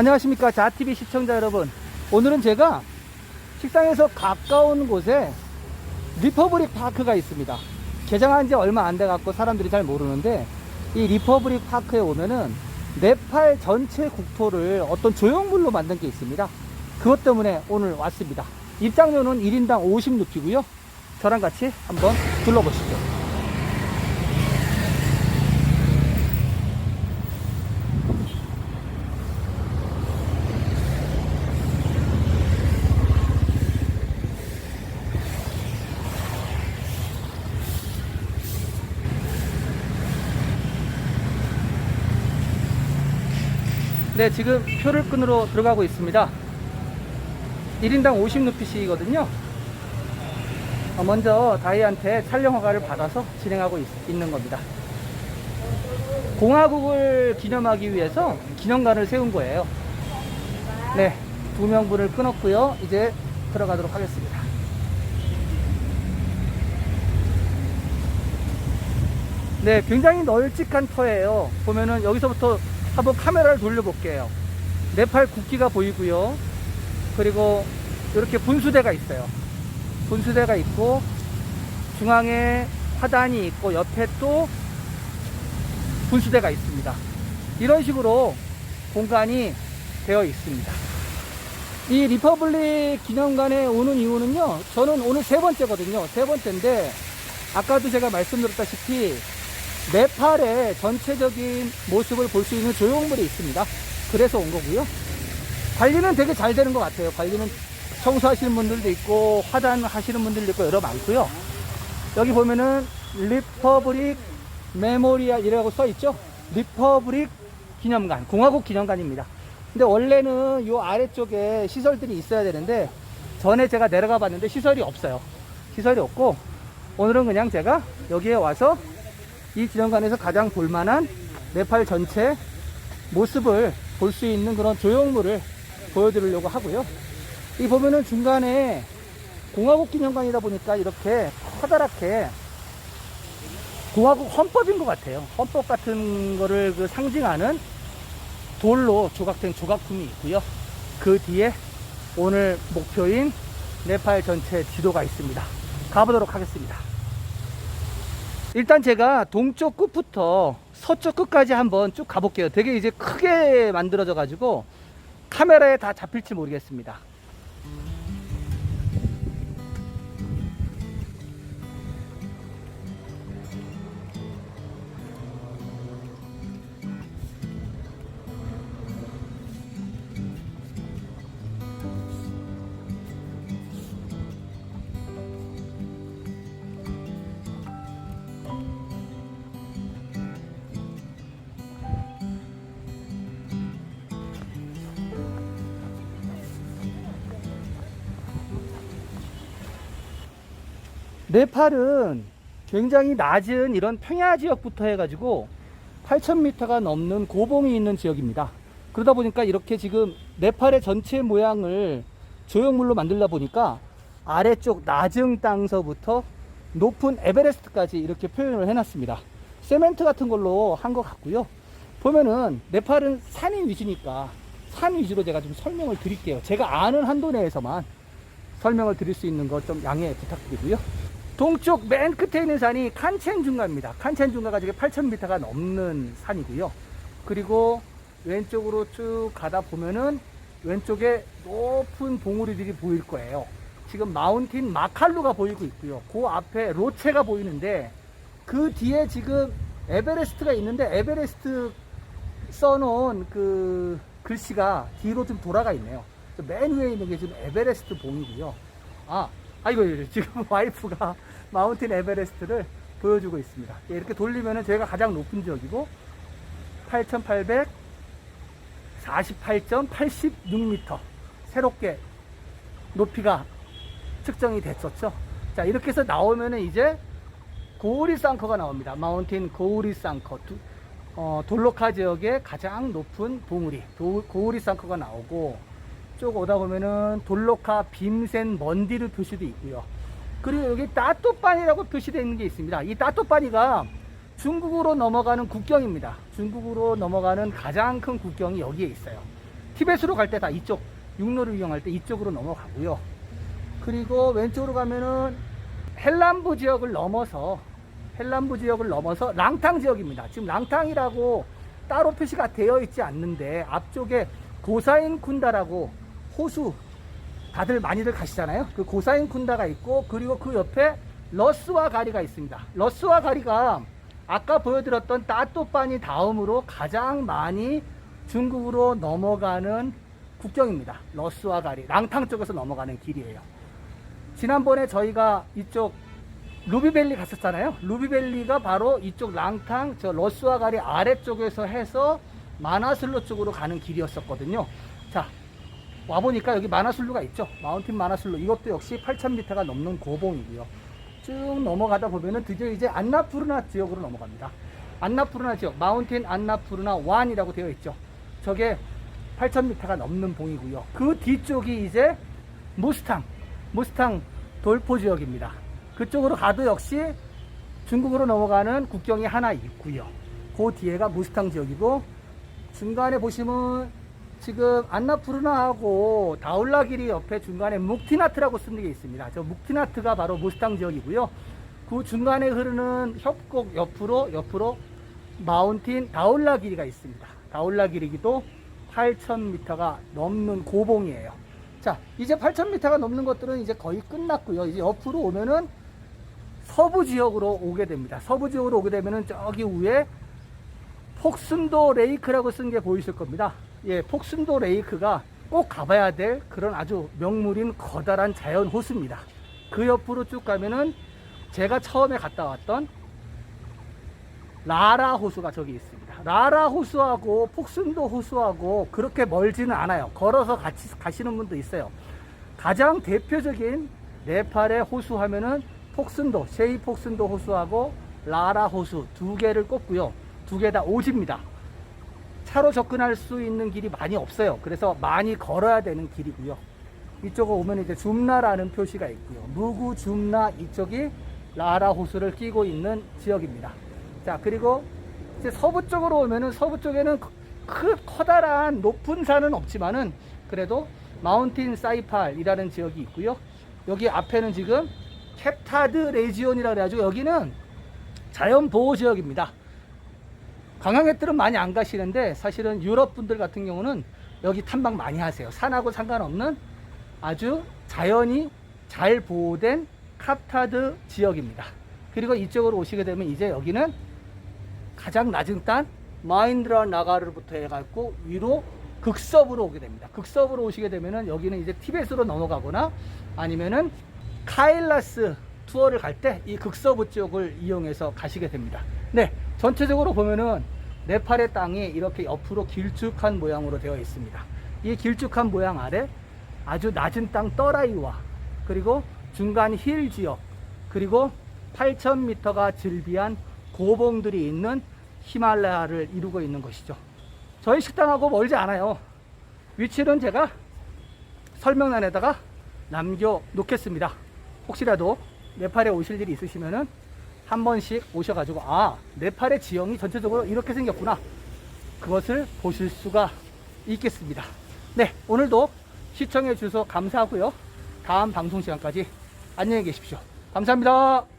안녕하십니까 자TV 시청자 여러분. 오늘은 제가 식당에서 가까운 곳에 리퍼블릭 파크가 있습니다. 개장한 지 얼마 안 돼 갖고 사람들이 잘 모르는데 이 리퍼블릭 파크에 오면은 네팔 전체 국토를 어떤 조형물로 만든 게 있습니다. 그것 때문에 오늘 왔습니다. 입장료는 1인당 50루피고요. 저랑 같이 한번 둘러보시죠 네, 지금 표를 끊으러 들어가고 있습니다. 1인당 50루피씩이거든요. 어, 먼저 다이한테 촬영 허가를 받아서 진행하고 있, 는 겁니다. 공화국을 기념하기 위해서 기념관을 세운 거예요. 네, 두 명분을 끊었고요. 이제 들어가도록 하겠습니다. 네, 굉장히 널찍한 터예요. 보면은 여기서부터 한번 카메라를 돌려볼게요. 네팔 국기가 보이고요. 그리고 이렇게 분수대가 있어요. 분수대가 있고 중앙에 화단이 있고 옆에 또 분수대가 있습니다. 이런 식으로 공간이 되어 있습니다. 이 리퍼블릭 기념관에 오는 이유는요. 저는 오늘 세 번째거든요. 세 번째인데 아까도 제가 말씀드렸다시피 네팔의 전체적인 모습을 볼 수 있는 조형물이 있습니다. 그래서 온 거고요. 관리는 되게 잘 되는 것 같아요. 관리는 청소하시는 분들도 있고 화단 하시는 분들도 있고 여러 많고요. 여기 보면은 리퍼블릭 메모리알이라고 써 있죠. 리퍼블릭 기념관, 공화국 기념관입니다. 근데 원래는 요 아래쪽에 시설들이 있어야 되는데 전에 제가 내려가 봤는데 시설이 없어요. 시설이 없고 오늘은 그냥 제가 여기에 와서 이 기념관에서 가장 볼만한 네팔 전체 모습을 볼 수 있는 그런 조형물을 보여드리려고 하고요. 이 보면은 중간에 공화국 기념관이다 보니까 이렇게 커다랗게 공화국 헌법인 것 같아요. 헌법 같은 거를 그 상징하는 돌로 조각된 조각품이 있고요. 그 뒤에 오늘 목표인 네팔 전체 지도가 있습니다. 가보도록 하겠습니다. 일단 제가 동쪽 끝부터 서쪽 끝까지 한번 쭉 가볼게요. 되게 이제 크게 만들어져 가지고 카메라에 다 잡힐지 모르겠습니다. 네팔은 굉장히 낮은 이런 평야 지역부터 해가지고 8,000m가 넘는 고봉이 있는 지역입니다. 그러다 보니까 이렇게 지금 네팔의 전체 모양을 조형물로 만들다 보니까 아래쪽 낮은 땅서부터 높은 에베레스트까지 이렇게 표현을 해놨습니다. 세멘트 같은 걸로 한 것 같고요. 보면은 네팔은 산이 위주니까 산 위주로 제가 좀 설명을 드릴게요. 제가 아는 한도 내에서만 설명을 드릴 수 있는 것좀 양해 부탁드리고요. 동쪽 맨 끝에 있는 산이 칸첸중가입니다. 칸첸중가가 지금 8,000m가 넘는 산이고요. 그리고 왼쪽으로 쭉 가다 보면은 왼쪽에 높은 봉우리들이 보일 거예요. 지금 마운틴 마칼루가 보이고 있고요. 그 앞에 로체가 보이는데 그 뒤에 지금 에베레스트가 있는데 에베레스트 써놓은 그 글씨가 뒤로 좀 돌아가 있네요. 맨 위에 있는 게 지금 에베레스트 봉이고요. 아, 아이고, 지금 와이프가 마운틴 에베레스트를 보여주고 있습니다. 예, 이렇게 돌리면은 저희가 가장 높은 지역이고 8,848.86m 새롭게 높이가 측정이 됐었죠. 자, 이렇게 해서 나오면은 이제 고우리 상커가 나옵니다. 마운틴 고우리. 두, 어, 돌로카 지역의 가장 높은 봉우리, 도, 고우리 상커가 나오고 쭉 오다 보면은 돌로카 빔센 먼디르 표시도 있고요. 그리고 여기 따또빠니라고 표시되어 있는 게 있습니다. 이 따또빠니가 중국으로 넘어가는 국경입니다. 중국으로 넘어가는 가장 큰 국경이 여기에 있어요. 티베트로 갈 때 다 이쪽 육로를 이용할 때 이쪽으로 넘어가고요. 그리고 왼쪽으로 가면은 헬람부 지역을 넘어서 헬람부 지역을 넘어서 랑탕 지역입니다. 지금 랑탕이라고 따로 표시가 되어 있지 않는데 앞쪽에 고사인 쿤다라고 호수 다들 많이들 가시잖아요. 그 고사인 쿤다가 있고 그리고 그 옆에 러스와 가리가 있습니다. 러스와 가리가 아까 보여드렸던 따또빠니 다음으로 가장 많이 중국으로 넘어가는 국경입니다. 러스와 가리, 랑탕 쪽에서 넘어가는 길이에요. 지난번에 저희가 이쪽 루비밸리 갔었잖아요. 루비밸리가 바로 이쪽 랑탕, 저 러스와 가리 아래쪽에서 해서 마나슬로 쪽으로 가는 길이었었거든요. 자, 와보니까 여기 마나슬루가 있죠. 마운틴 마나슬루. 이것도 역시 8,000m가 넘는 고봉이고요. 쭉 넘어가다 보면은 드디어 이제 안나푸르나 지역으로 넘어갑니다. 안나푸르나 지역, 마운틴 안나푸르나 1이라고 되어 있죠. 저게 8,000m가 넘는 봉이고요. 그 뒤쪽이 이제 무스탕, 무스탕 돌포 지역입니다. 그쪽으로 가도 역시 중국으로 넘어가는 국경이 하나 있고요. 그 뒤에가 무스탕 지역이고 중간에 보시면 지금 안나푸르나하고 다울라길이 옆에 중간에 묵티나트라고 쓰는 게 있습니다. 저 묵티나트가 바로 무스탕 지역이고요. 그 중간에 흐르는 협곡 옆으로 옆으로 마운틴 다울라길이가 있습니다. 다울라길이기도 8,000m가 넘는 고봉이에요. 자, 이제 8,000m가 넘는 것들은 이제 거의 끝났고요. 이제 옆으로 오면은 서부 지역으로 오게 됩니다. 서부 지역으로 오게 되면은 저기 위에 폭순도 레이크라고 쓴 게 보이실 겁니다. 예, 폭순도 레이크가 꼭 가봐야 될 그런 아주 명물인 커다란 자연 호수입니다. 그 옆으로 쭉 가면은 제가 처음에 갔다 왔던 라라 호수가 저기 있습니다. 라라 호수하고 폭순도 호수하고 그렇게 멀지는 않아요. 걸어서 같이 가시는 분도 있어요. 가장 대표적인 네팔의 호수 하면은 폭순도, 셰이 폭순도 호수하고 라라 호수 두 개를 꼽고요. 두 개 다 오지입니다. 차로 접근할 수 있는 길이 많이 없어요. 그래서 많이 걸어야 되는 길이고요. 이쪽으로 오면 이제 줌나라는 표시가 있고요. 무구 줌나 이쪽이 라라 호수를 끼고 있는 지역입니다. 자, 그리고 이제 서부 쪽으로 오면은 서부 쪽에는 크, 커다란 높은 산은 없지만은 그래도 마운틴 사이팔이라는 지역이 있고요. 여기 앞에는 지금 캡타드 레지온이라 그래가지고 여기는 자연 보호 지역입니다. 관광객들은 많이 안 가시는데 사실은 유럽 분들 같은 경우는 여기 탐방 많이 하세요. 산하고 상관없는 아주 자연이 잘 보호된 캅타드 지역입니다. 그리고 이쪽으로 오시게 되면 이제 여기는 가장 낮은 단 마인드라 나가르부터 해갖고 위로 극서부로 오게 됩니다. 극서부로 오시게 되면은 여기는 이제 티벳으로 넘어가거나 아니면은 카일라스 투어를 갈 때 이 극서부 쪽을 이용해서 가시게 됩니다. 네, 전체적으로 보면은 네팔의 땅이 이렇게 옆으로 길쭉한 모양으로 되어 있습니다. 이 길쭉한 모양 아래 아주 낮은 땅 떠라이와 그리고 중간 힐 지역 그리고 8,000m가 즐비한 고봉들이 있는 히말라야를 이루고 있는 것이죠. 저희 식당하고 멀지 않아요. 위치는 제가 설명란에다가 남겨 놓겠습니다. 혹시라도 네팔에 오실 일이 있으시면은 한 번씩 오셔가지고 아 네팔의 지형이 전체적으로 이렇게 생겼구나 그것을 보실 수가 있겠습니다. 네 오늘도 시청해 주셔서 감사하고요. 다음 방송 시간까지 안녕히 계십시오. 감사합니다.